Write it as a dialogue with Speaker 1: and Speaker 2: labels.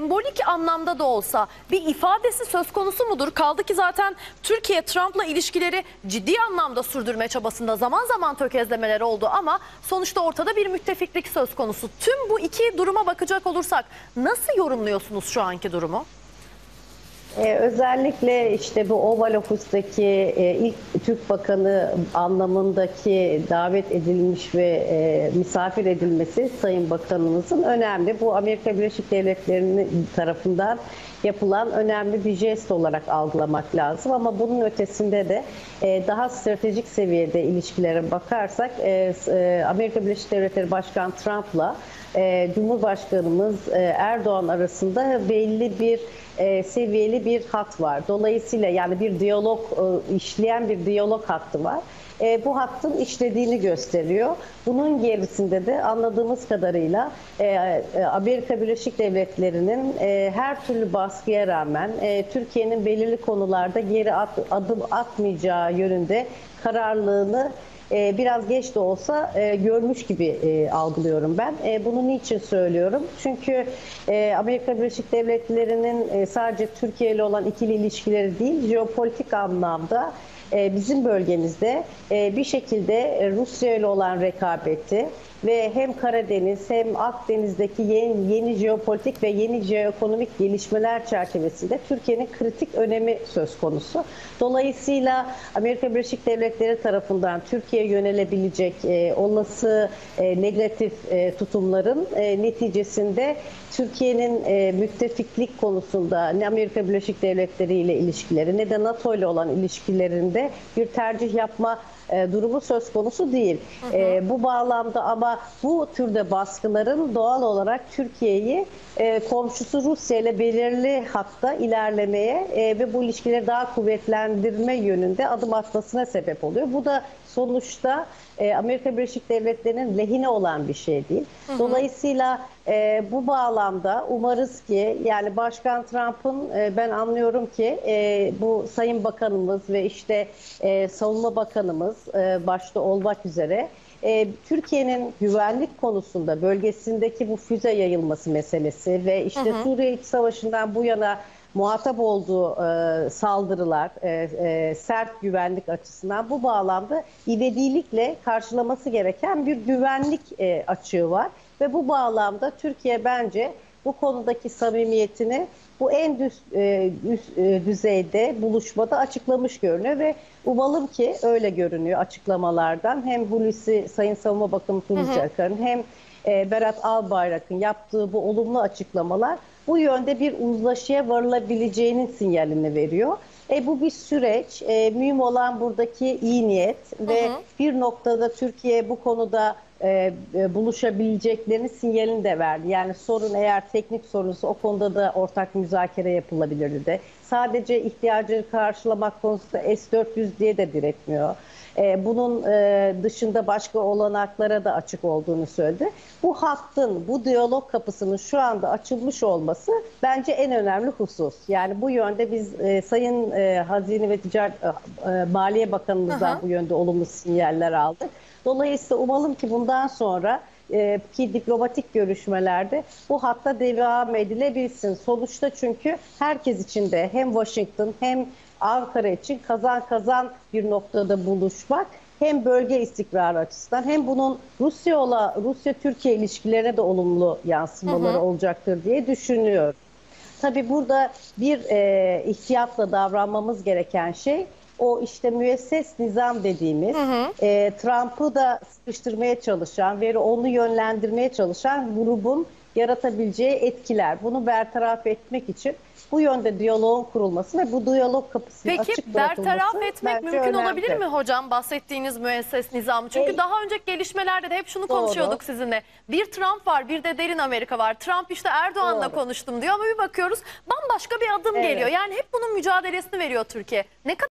Speaker 1: sembolik anlamda da olsa bir ifadesi söz konusu mudur? Kaldı ki zaten Türkiye Trump'la ilişkileri ciddi anlamda sürdürme çabasında zaman zaman tökezlemeler oldu ama sonuçta ortada bir müttefiklik söz konusu. Tüm bu iki duruma bakacak olursak nasıl yorumluyorsunuz şu anki durumu?
Speaker 2: Ee, özellikle işte bu Oval Ofis'teki e, ilk Türk Bakanı anlamındaki davet edilmiş ve e, misafir edilmesi Sayın Bakanımızın önemli. Bu Amerika Birleşik Devletleri'nin tarafından yapılan önemli bir jest olarak algılamak lazım. Ama bunun ötesinde de e, daha stratejik seviyede ilişkilere bakarsak e, e, Amerika Birleşik Devletleri Başkanı Trump'la e, Cumhurbaşkanımız e, Erdoğan arasında belli bir e, seviyeli bir hat var. Dolayısıyla yani bir diyalog e, işleyen bir diyalog hattı var. E, bu hattın işlediğini gösteriyor. Bunun gerisinde de anladığımız kadarıyla e, e, Amerika Birleşik Devletleri'nin e, her türlü baskıya rağmen e, Türkiye'nin belirli konularda geri at- adım atmayacağı yönünde kararlılığını e, biraz geç de olsa e, görmüş gibi e, algılıyorum ben. E, bunu niçin söylüyorum? Çünkü e, Amerika Birleşik Devletleri'nin e, sadece Türkiye ile olan ikili ilişkileri değil, jeopolitik anlamda e, bizim bölgemizde e, bir şekilde e, Rusya ile olan rekabeti ve hem Karadeniz hem Akdeniz'deki yeni, yeni jeopolitik ve yeni jeoekonomik gelişmeler çerçevesinde Türkiye'nin kritik önemi söz konusu. Dolayısıyla Amerika Birleşik Devletleri tarafından Türkiye'ye yönelebilecek e, olası e, negatif e, tutumların e, neticesinde Türkiye'nin e, müttefiklik konusunda ne Amerika Birleşik Devletleri ile ilişkileri ne de NATO ile olan ilişkilerinde bir tercih yapma e, durumu söz konusu değil. E, bu bağlamda ama bu türde baskıların doğal olarak Türkiye'yi e, komşusu Rusya ile belirli hatta ilerlemeye e, ve bu ilişkileri daha kuvvetlendirme yönünde adım atmasına sebep oluyor. Bu da sonuçta e, Amerika Birleşik Devletleri'nin lehine olan bir şey değil. Dolayısıyla e, bu bağlamda umarız ki yani Başkan Trump'ın e, ben anlıyorum ki e, bu Sayın Bakanımız ve işte e, Savunma Bakanımız e, başta olmak üzere e, Türkiye'nin güvenlik konusunda bölgesindeki bu füze yayılması meselesi ve işte Suriye İç Savaşı'ndan bu yana muhatap olduğu e, saldırılar, e, e, sert güvenlik açısından bu bağlamda ivedilikle karşılaması gereken bir güvenlik e, açığı var. Ve bu bağlamda Türkiye bence bu konudaki samimiyetini bu en düz, e, üst e, düzeyde buluşmada açıklamış görünüyor ve umalım ki öyle görünüyor açıklamalardan. Hem Hulusi Sayın Savunma Bakanı Hulusi Akar'ın hem e, Berat Albayrak'ın yaptığı bu olumlu açıklamalar bu yönde bir uzlaşıya varılabileceğinin sinyalini veriyor. E, bu bir süreç. E, mühim olan buradaki iyi niyet ve bir noktada Türkiye bu konuda e, e, buluşabileceklerini sinyalini de verdi. Yani sorun eğer teknik sorunsa o konuda da ortak müzakere yapılabilirdi de. Sadece ihtiyacı karşılamak konusunda S-400 diye de diretmiyor. E, bunun e, dışında başka olanaklara da açık olduğunu söyledi. Bu hattın, bu diyalog kapısının şu anda açılmış olması bence en önemli husus. Yani bu yönde biz e, Sayın e, Hazine ve Ticaret e, e, Maliye Bakanımızdan
Speaker 1: Aha.
Speaker 2: bu yönde olumlu sinyaller aldık. Dolayısıyla umalım ki bundan sonra e, ki diplomatik görüşmelerde bu hatta devam edilebilsin. Sonuçta çünkü herkes için de hem Washington hem Ankara için kazan kazan bir noktada buluşmak hem bölge istikrarı açısından hem bunun Rusya ola Rusya Türkiye ilişkilerine de olumlu yansımaları olacaktır diye düşünüyorum. Tabii burada bir e, ihtiyatla davranmamız gereken şey o işte müesses nizam dediğimiz e, Trump'ı da sıkıştırmaya çalışan ve onu yönlendirmeye çalışan grubun yaratabileceği etkiler. Bunu bertaraf etmek için bu yönde diyaloğun kurulması ve bu diyalog kapısının
Speaker 1: Peki
Speaker 2: açık bırakılması
Speaker 1: bertaraf etmek mümkün
Speaker 2: önemli.
Speaker 1: olabilir mi hocam bahsettiğiniz müesses nizamı? Çünkü
Speaker 2: E,
Speaker 1: daha önceki gelişmelerde de hep şunu
Speaker 2: doğru.
Speaker 1: konuşuyorduk sizinle. Bir Trump var bir de derin Amerika var. Trump işte Erdoğan'la konuştum diyor ama bir bakıyoruz bambaşka bir adım
Speaker 2: Evet.
Speaker 1: geliyor. Yani hep bunun mücadelesini veriyor Türkiye. Ne kadar